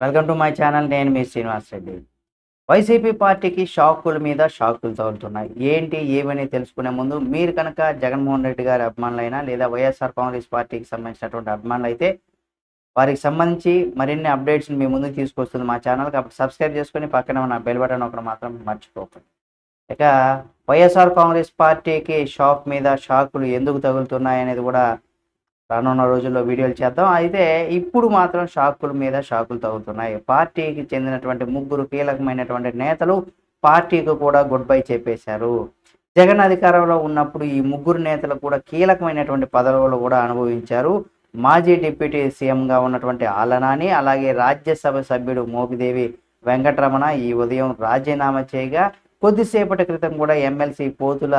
Welcome to my channel నేను మీ Srinivas Reddy. YCP పార్టీకి షాకుల మీద షాకులు తగులుతున్నాయి. ఏంటి ఏమని తెలుసుకునే ముందు మీరు కనుక జగన్మోహన్ రెడ్డి గారి అభిమానులైనా లేదా వైఎస్ఆర్ కాంగ్రెస్ పార్టీకి సంబంధించినటువంటి అభిమానులు అయితే వారికి సంబంధించి మరిన్ని అప్డేట్స్ని మీ ముందుకు తీసుకొస్తుంది మా ఛానల్. కాబట్టి సబ్స్క్రైబ్ చేసుకొని పక్కన ఉన్న బెల్ బటన్ ఒకటి మాత్రం మర్చిపోకండి. ఇక వైఎస్ఆర్ కాంగ్రెస్ పార్టీకి షాక్ మీద షాకులు ఎందుకు తగులుతున్నాయి అనేది కూడా రానున్న రోజుల్లో వీడియోలు చేద్దాం. అయితే ఇప్పుడు మాత్రం షాకుల మీద షాకులు తగ్గుతున్నాయి పార్టీకి చెందినటువంటి ముగ్గురు కీలకమైనటువంటి నేతలు పార్టీకి కూడా గుడ్ బై చెప్పేశారు. జగన్ అధికారంలో ఉన్నప్పుడు ఈ ముగ్గురు నేతలు కూడా కీలకమైనటువంటి పదవులు కూడా అనుభవించారు. మాజీ డిప్యూటీ సీఎంగా ఉన్నటువంటి ఆలనాని అలాగే రాజ్యసభ సభ్యుడు మోపిదేవి వెంకటరమణ ఈ ఉదయం రాజీనామా చేయగా కొద్దిసేపటి క్రితం కూడా ఎమ్మెల్సీ పోతుల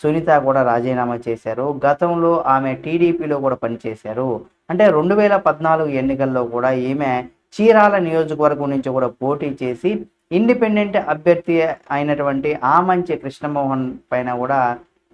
సునీత కూడా రాజీనామా చేశారు. గతంలో ఆమె టీడీపీలో కూడా పనిచేశారు. అంటే రెండు వేల పద్నాలుగు ఎన్నికల్లో కూడా ఈమె చీరాల నియోజకవర్గం నుంచి కూడా పోటీ చేసి ఇండిపెండెంట్ అభ్యర్థి అయినటువంటి ఆమంచి కృష్ణమోహన్ పైన కూడా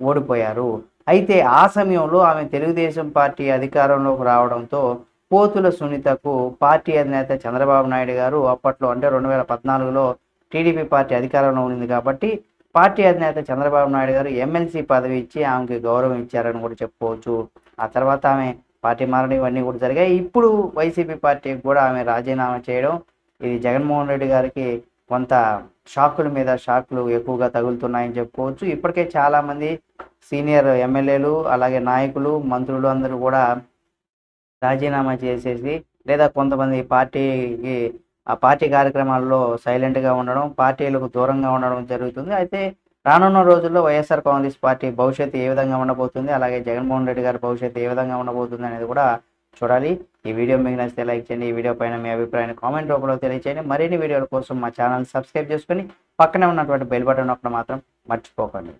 ఓడిపోయారు. అయితే ఆ సమయంలో ఆమె తెలుగుదేశం పార్టీ అధికారంలోకి రావడంతో పోతుల సునీతకు పార్టీ అధినేత చంద్రబాబు నాయుడు గారు అప్పట్లో అంటే రెండు వేల పద్నాలుగులో టీడీపీ పార్టీ అధికారంలో ఉంది కాబట్టి పార్టీ అధినేత చంద్రబాబు నాయుడు గారు ఎమ్మెల్సీ పదవి ఇచ్చి ఆమెకి గౌరవం ఇచ్చారని కూడా చెప్పుకోవచ్చు. ఆ తర్వాత ఆమె పార్టీ మారడం ఇవన్నీ కూడా జరిగాయి. ఇప్పుడు వైసీపీ పార్టీకి కూడా ఆమె రాజీనామా చేయడం ఇది జగన్మోహన్ రెడ్డి గారికి కొంత షాకుల మీద షాకులు ఎక్కువగా తగులుతున్నాయని చెప్పుకోవచ్చు. ఇప్పటికే చాలామంది సీనియర్ ఎమ్మెల్యేలు అలాగే నాయకులు మంత్రులు అందరూ కూడా రాజీనామా చేసేసి లేదా కొంతమంది పార్టీకి ఆ పార్టీ కార్యక్రమాల్లో సైలెంట్గా ఉండడం పార్టీలకు దూరంగా ఉండడం జరుగుతుంది. అయితే రానున్న రోజుల్లో వైఎస్ఆర్ కాంగ్రెస్ పార్టీ భవిష్యత్తు ఏ విధంగా ఉండబోతుంది అలాగే జగన్మోహన్ రెడ్డి గారి భవిష్యత్తు ఏ విధంగా ఉండబోతుంది అనేది కూడా చూడాలి. ఈ వీడియో మీకు నచ్చితే లైక్ చేయండి ఈ వీడియో పైన మీ అభిప్రాయాన్ని కామెంట్ రూపంలో తెలియచేయండి. మరిన్ని వీడియోల కోసం మా ఛానల్ సబ్స్క్రైబ్ చేసుకొని పక్కనే ఉన్నటువంటి బెల్ బటన్ ఒకటి మాత్రం మర్చిపోకండి.